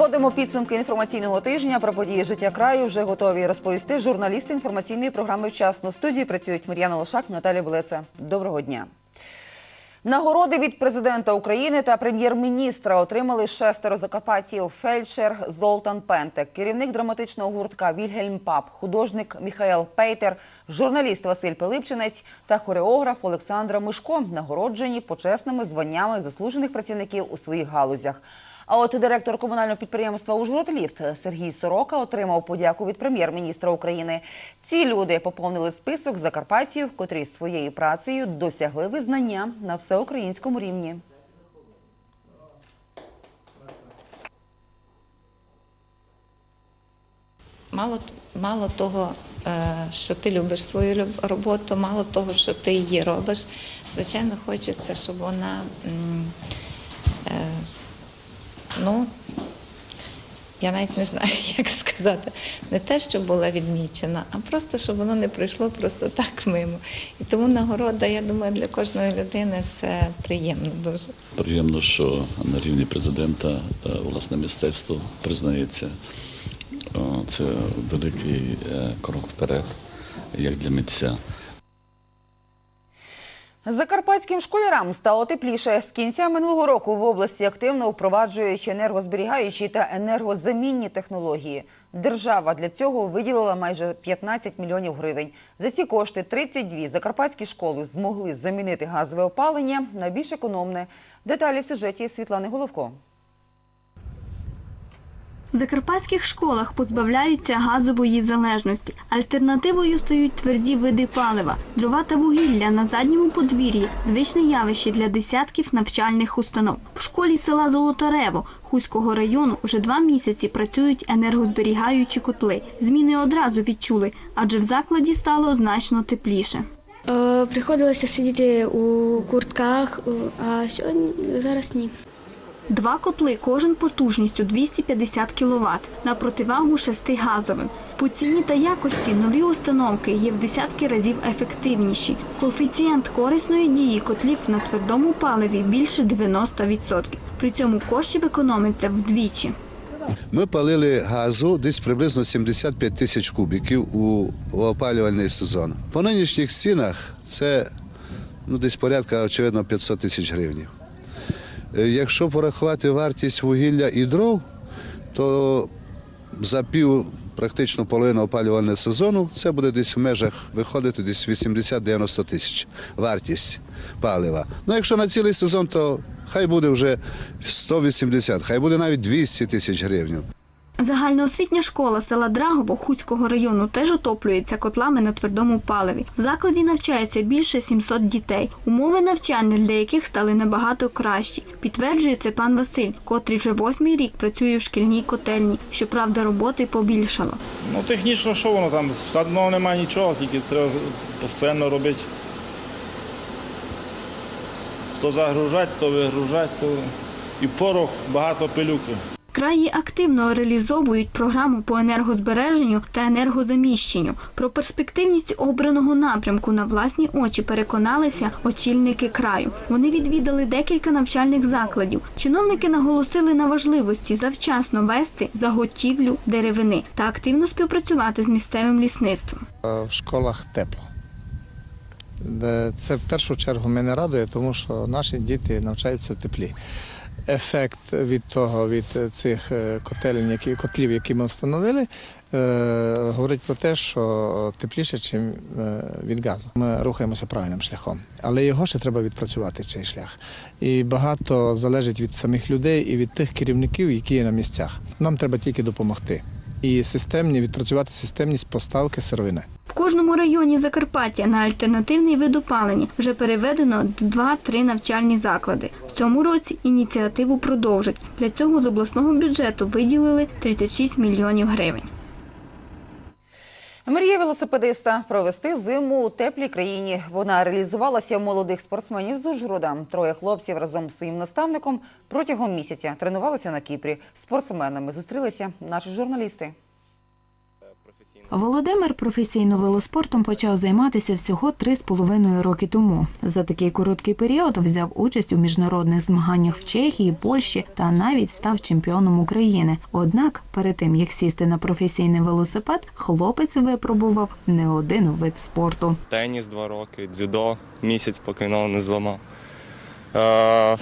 Підводимо підсумки інформаційного тижня про події життя краю. Вже готові розповісти журналісти інформаційної програми «Вчасно». В студії працюють Мар'яна Лошак, Наталя Булеца. Доброго дня. Нагороди від президента України та прем'єр-міністра отримали шестеро закарпатців. Фельдшер Золтан Пентек, керівник драматичного гуртка Вільгельм Пап, художник Міхаел Пейтер, журналіст Василь Пилипчинець та хореограф Олександра Мишко, нагороджені почесними званнями заслужених працівників у своїх галузях. А от директор комунального підприємства «Ужгород-Ліфт» Сергій Сорока отримав подяку від прем'єр-міністра України. Ці люди поповнили список закарпатців, котрі своєю працею досягли визнання на всеукраїнському рівні. Мало, мало того, е, що ти любиш свою роботу, мало того, що ти її робиш. Звичайно, хочеться, щоб вона, е, ну, я навіть не знаю, як сказати, не те, що була відмічена, а просто, щоб воно не пройшло просто так мимо. І тому нагорода, я думаю, для кожної людини це приємно дуже. Приємно, що на рівні президента е, власне мистецтво признається. Це великий е, крок вперед, як для митця. Закарпатським школярам стало тепліше. З кінця минулого року в області активно впроваджують енергозберігаючі та енергозамінні технології. Держава для цього виділила майже 15 мільйонів гривень. За ці кошти 32 закарпатські школи змогли замінити газове опалення на більш економне. Деталі в сюжеті Світлани Головко. В закарпатських школах позбавляються газової залежності. Альтернативою стають тверді види палива. Дрова та вугілля на задньому подвір'ї звичне явище для десятків навчальних установ. В школі села Золотарево Хуського району вже два місяці працюють енергозберігаючі котли. Зміни одразу відчули, адже в закладі стало значно тепліше. Е, Приходилося сидіти у куртках, а сьогодні зараз ні. Два котли, кожен потужністю 250 кВт, на противагу шести газовим. По ціні та якості нові установки є в десятки разів ефективніші. Коефіцієнт корисної дії котлів на твердому паливі більше 90%. При цьому коштів економиться вдвічі. Ми палили газу десь приблизно 75 тисяч кубіків у опалювальний сезон. По нинішніх цінах це ну, десь порядка, очевидно, 500 тисяч гривень. Е, Якщо порахувати вартість вугілля і дров, то за пів практично половину опалювального сезону це буде десь в межах виходити десь 80-90 тисяч вартість палива. Ну, якщо на цілий сезон, то хай буде вже 180, хай буде навіть 200 тисяч гривень. Загальноосвітня школа села Драгово Хуцького району теж отоплюється котлами на твердому паливі. В закладі навчається більше 700 дітей. Умови навчання для яких стали набагато кращі. Підтверджує це пан Василь, котрий вже восьмий рік працює в шкільній котельні. Щоправда, роботи побільшало. Ну, технічно, що воно там? Складного немає нічого, тільки треба постійно робити. То загружати, то вигружати, то і порох, багато пилюки. Краї активно реалізовують програму по енергозбереженню та енергозаміщенню. Про перспективність обраного напрямку на власні очі переконалися очільники краю. Вони відвідали декілька навчальних закладів. Чиновники наголосили на важливості завчасно вести заготівлю деревини та активно співпрацювати з місцевим лісництвом. Е, В школах тепло. Це в першу чергу мене радує, тому що наші діти навчаються в теплі. Ефект від того, від цих е, котелень, які, котлів, які ми встановили, е, говорить про те, що тепліше, ніж від газу. Ми рухаємося правильним шляхом, але його ще треба відпрацювати цей шлях. І багато залежить від самих людей і від тих керівників, які є на місцях. Нам треба тільки допомогти. І системні відпрацювати системність поставки сировини. В кожному районі Закарпаття на альтернативний вид опалення вже переведено 2-3 навчальні заклади. В цьому році ініціативу продовжать. Для цього з обласного бюджету виділили 36 мільйонів гривень. Мрія велосипедиста провести зиму у теплій країні. Вона реалізувалася у молодих спортсменів з Ужгорода. Троє хлопців разом з своїм наставником протягом місяця тренувалися на Кіпрі. Спортсменами зустрілися наші журналісти. Володимир професійно велоспортом почав займатися всього три з половиною роки тому. За такий короткий період взяв участь у міжнародних змаганнях в Чехії, Польщі та навіть став чемпіоном України. Однак, перед тим як сісти на професійний велосипед, хлопець випробував не один вид спорту. Теніс два роки, дзюдо місяць, поки ногу не зламав. Е,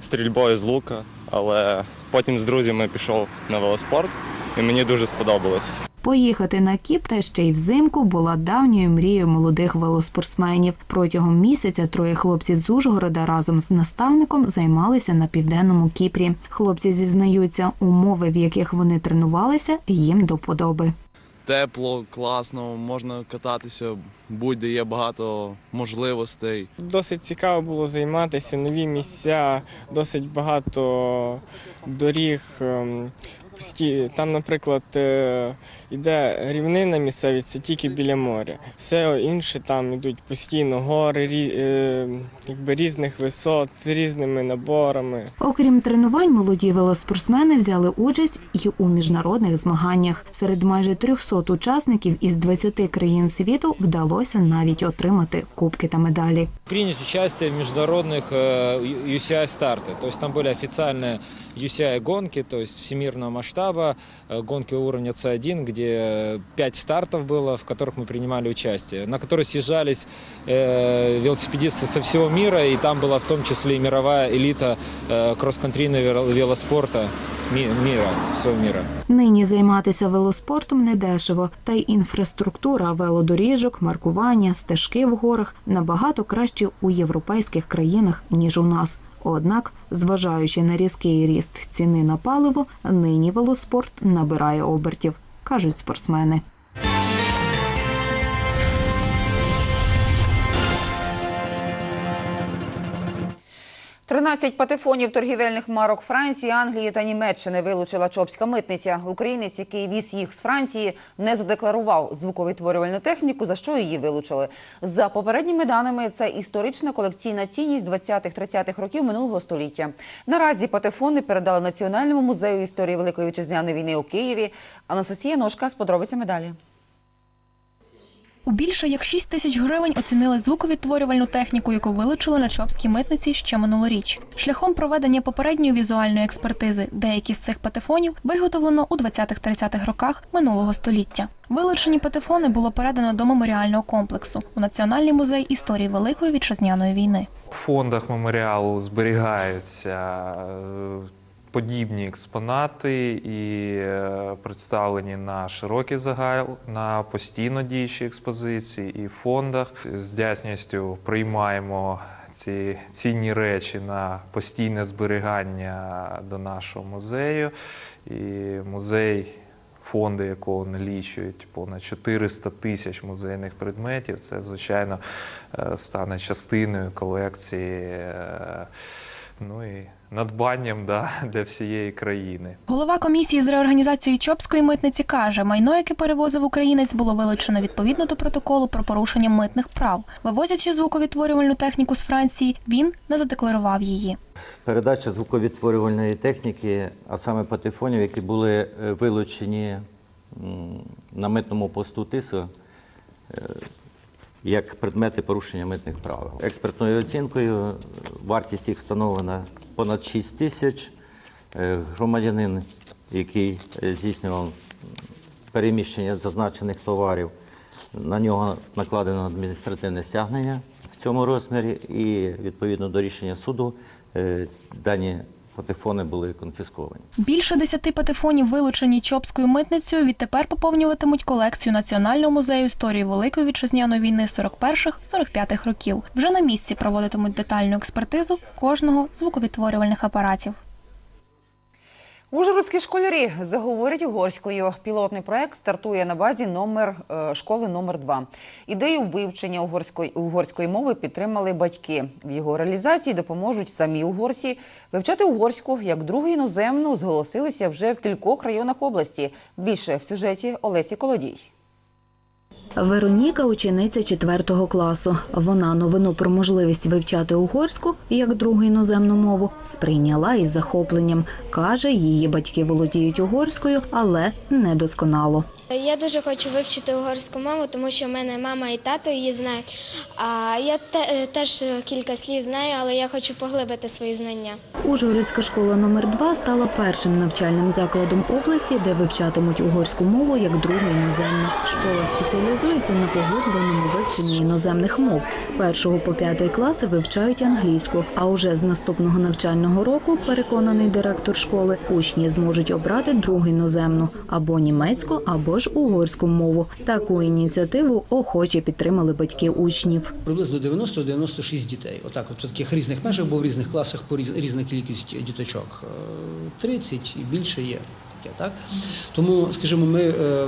стрільбою з лука, але потім з друзями пішов на велоспорт і мені дуже сподобалось. Поїхати на кіп та ще й взимку була давньою мрією молодих велоспортсменів. Протягом місяця троє хлопців з Ужгорода разом з наставником займалися на південному Кіпрі. Хлопці зізнаються, умови, в яких вони тренувалися, їм до вподоби. Тепло, класно, можна кататися будь-де є багато можливостей. Досить цікаво було займатися, нові місця, досить багато доріг. ем, пості- Там, наприклад, е, іде рівнина місцевість, це тільки біля моря. Все інше там йдуть постійно гори рі- е, якби різних висот з різними наборами. Окрім тренувань, молоді велоспортсмени взяли участь і у міжнародних змаганнях. Серед майже 300 учасників із 20 країн світу вдалося навіть отримати кубки та медалі. принять участие в международных э, UCI старты. То есть там были официальные UCI гонки, то есть всемирного масштаба, э, гонки уровня C1, где 5 стартов было, в которых мы принимали участие, на которые съезжались э, велосипедисты со всего мира, и там была в том числе и мировая элита э, кросс-контрийного вел- велоспорта ми- мира, всего мира. Нині займатися велоспортом недешево, та й інфраструктура велодоріжок, маркування, стежки в горах набагато краще у європейських країнах ніж у нас. Однак, зважаючи на різкий ріст ціни на паливо, нині велоспорт набирає обертів, кажуть спортсмени. 13 патефонів торгівельних марок Франції, Англії та Німеччини вилучила Чопська митниця. Українець, який віз їх з Франції, не задекларував звуковідтворювальну техніку, за що її вилучили. За попередніми даними, це історична колекційна цінність 20-30-х років минулого століття. Наразі патефони передали Національному музею історії Великої вітчизняної війни у Києві. Анастасія Ножка з подробицями далі. У більше як 6 тисяч гривень оцінили звуковідтворювальну техніку, яку вилучили на Чопській митниці ще минулоріч. Шляхом проведення попередньої візуальної експертизи деякі з цих патефонів виготовлено у 20-30-х роках минулого століття. Вилучені патефони було передано до меморіального комплексу у Національний музей історії Великої вітчизняної війни. В фондах меморіалу зберігаються е, подібні експонати і е, представлені на широкий загал, на постійно діючі експозиції і фондах. З вдячністю приймаємо ці цінні речі на постійне зберігання до нашого музею. І музей фонди якого налічують понад 400 тисяч музейних предметів, це, звичайно, е, стане частиною колекції, е, ну і надбанням да, для всієї країни. Голова комісії з реорганізації Чопської митниці каже, майно, яке перевозив українець, було вилучено відповідно до протоколу про порушення митних прав. Вивозячи звуковідтворювальну техніку з Франції, він не задекларував її. Передача звуковідтворювальної техніки, а саме патефонів, які були е, вилучені на митному посту ТИСО е, як предмети порушення митних правил. Експертною оцінкою е, вартість їх встановлена понад 6 тисяч. Е, Громадянин, який е, здійснював переміщення зазначених товарів, на нього накладено адміністративне стягнення в цьому розмірі, і відповідно до рішення суду е, дані патефони були конфісковані. Більше десяти патефонів, вилучені Чопською митницею, відтепер поповнюватимуть колекцію Національного музею історії Великої вітчизняної війни 41-45 років. Вже на місці проводитимуть детальну експертизу кожного з звуковідтворювальних апаратів. Ужгородські школярі заговорять угорською. Пілотний проект стартує на базі номер е, школи номер 2 Ідею вивчення угорської угорської мови підтримали батьки. В його реалізації допоможуть самі угорці. Вивчати угорську як другу іноземну зголосилися вже в кількох районах області. Більше в сюжеті Олесі Колодій. Вероніка учениця 4 класу. Вона новину про можливість вивчати угорську як другу іноземну мову сприйняла із захопленням. Каже, її батьки володіють угорською, але недосконало. Я дуже хочу вивчити угорську мову, тому що в мене мама і тато її знають. А я е, теж кілька слів знаю, але я хочу поглибити свої знання. Ужгородська школа номер 2 стала першим навчальним закладом області, де вивчатимуть угорську мову як другу іноземну. Школа спеціалізується на поглибленому вивченні іноземних мов. З першого по п'ятий класи вивчають англійську. А уже з наступного навчального року, переконаний директор школи, учні зможуть обрати другу іноземну або німецьку, або ж угорську мову. Таку ініціативу охоче підтримали батьки учнів. Приблизно 90-96 дітей. Отак, от в таких різних межах, бо в різних класах по різ- різна кількість діточок. Е, 30 і більше є. Таке, так? Тому, скажімо, ми е,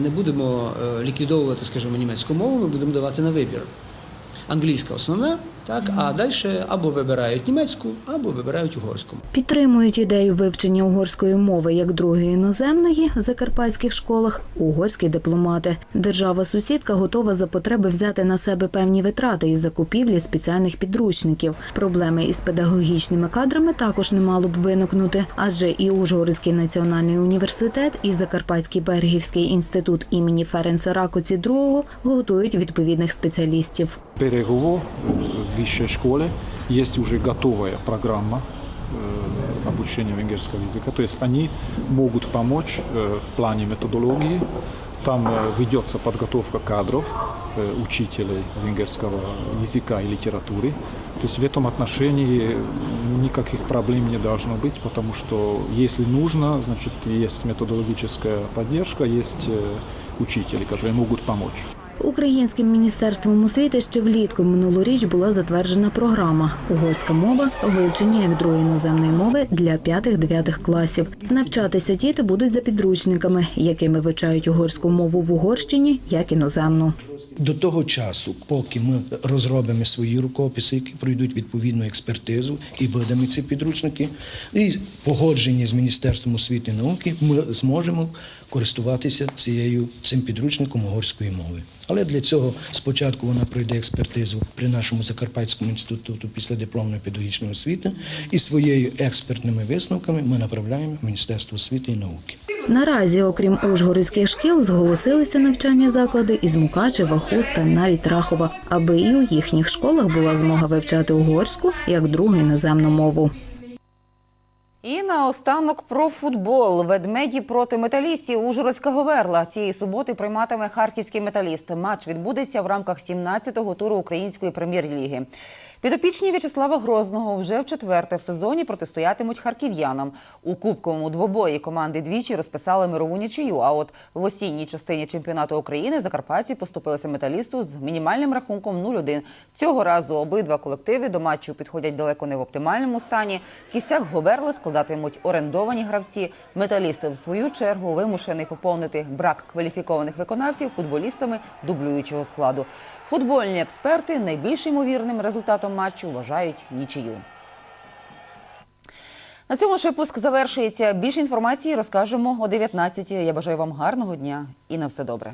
не будемо е, ліквідовувати, скажімо, німецьку мову, ми будемо давати на вибір. Англійська основна, так, а далі або вибирають німецьку, або вибирають угорську. Підтримують ідею вивчення угорської мови як другої іноземної в закарпатських школах угорські дипломати. Держава-сусідка готова за потреби взяти на себе певні витрати із закупівлі спеціальних підручників. Проблеми із педагогічними кадрами також не мало б виникнути, адже і Ужгородський національний університет, і Закарпатський Бергівський інститут імені Ференца Ракоці II готують відповідних спеціалістів. Переговор в высшей школе есть уже готовая программа э, обучения венгерского языка. То есть они могут помочь э, в плане методологии. Там э, ведется подготовка кадров, учителей венгерского языка и литературы. То есть в этом отношении никаких проблем не должно быть, потому что если нужно, значит есть методологическая поддержка, есть учители, которые могут помочь. Українським міністерством освіти ще влітку минулоріч була затверджена програма Угорська мова вивчення як другої іноземної мови для 5-9 класів. Навчатися діти будуть за підручниками, якими вивчають угорську мову в Угорщині як іноземну. До того часу, поки ми розробимо свої рукописи, які пройдуть відповідну експертизу і видамо ці підручники, і погоджені з Міністерством освіти і науки, ми зможемо користуватися цією цим підручником угорської мови. Але для цього спочатку вона пройде експертизу при нашому Закарпатському інституту після дипломної педагогічної освіти, і своєю експертними висновками ми направляємо в Міністерство освіти і науки. Наразі, окрім ужгородських шкіл, зголосилися навчальні заклади із Мукачева, Хуста, навіть Рахова, аби і у їхніх школах була змога вивчати угорську як другу іноземну мову. І наостанок про футбол. Ведмеді проти металістів. Ужгородська Говерла цієї суботи прийматиме харківський металіст. Матч відбудеться в рамках 17-го туру української прем'єр-ліги. Підопічні В'ячеслава Грозного вже в четверте в сезоні протистоятимуть харків'янам. У кубковому двобої команди двічі розписали мирову нічию. А от в осінній частині чемпіонату України закарпатці поступилися металісту з мінімальним рахунком 0-1. Цього разу обидва колективи до матчу підходять далеко не в оптимальному стані. Кісяк Говерли складатимуть орендовані гравці. Металісти, в свою чергу, вимушений поповнити брак кваліфікованих виконавців футболістами дублюючого складу. Футбольні експерти найбільш ймовірним результатом матчу вважають нічию. На цьому ж випуск завершується. Більше інформації розкажемо о 19 Я бажаю вам гарного дня і на все добре.